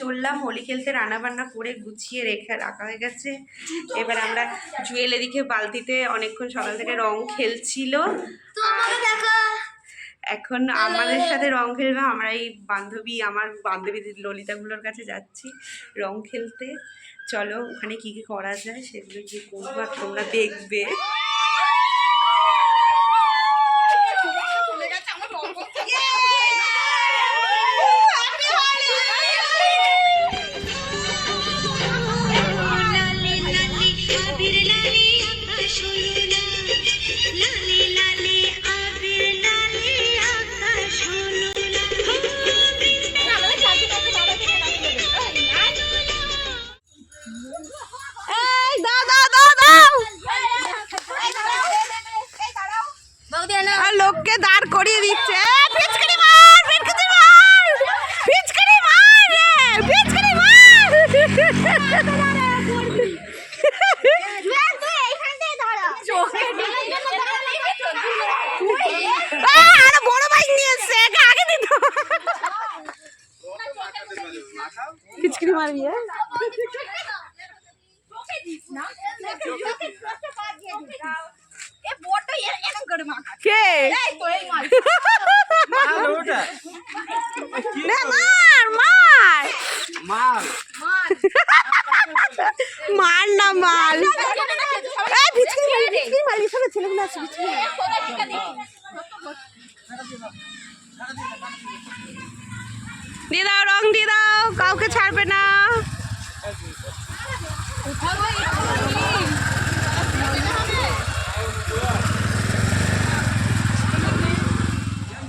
করলাম হোলি খেলতে রান্না বান্না করে গুছিয়ে রেখে রাখা হয়ে গেছে। এবার আমরা জুয়েল এদিকে বালতিতে অনেকক্ষণ সকাল থেকে রং খেলছিল। এখন আমাদের সাথে রং খেলবে আমরা এই বান্ধবী আমার বান্ধবী ললিতাগুলোর কাছে যাচ্ছি রং খেলতে। চলো ওখানে কি কি করা যায় সেগুলো কি করব আর তোমরা দেখবে। লোককে দাঁড় করিয়ে দিচ্ছে। আগে মারবি? কে? নে, মার মার। মার। না মার। সব ছেলেগুলো আছে পিচকারি দিয়ে দাও রং দিয়ে দাও কাউকে ছাড়বে না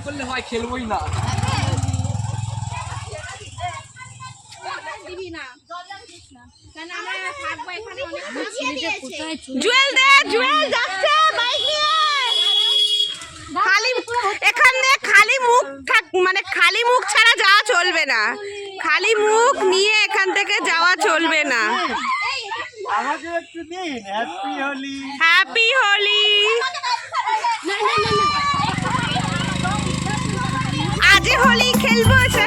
করলে হয় খেলবোই না। জুয়েল দে জুয়েল যাচ্ছে বাইক নিয়ে। খালি এখানে খালি মুখ থাক মানে খালি মুখ ছাড়া যাওয়া চলবে না। খালি মুখ নিয়ে এখান থেকে যাওয়া চলবে না। আমাকে একটু দিন হ্যাপি হোলি হ্যাপি হোলি হোলি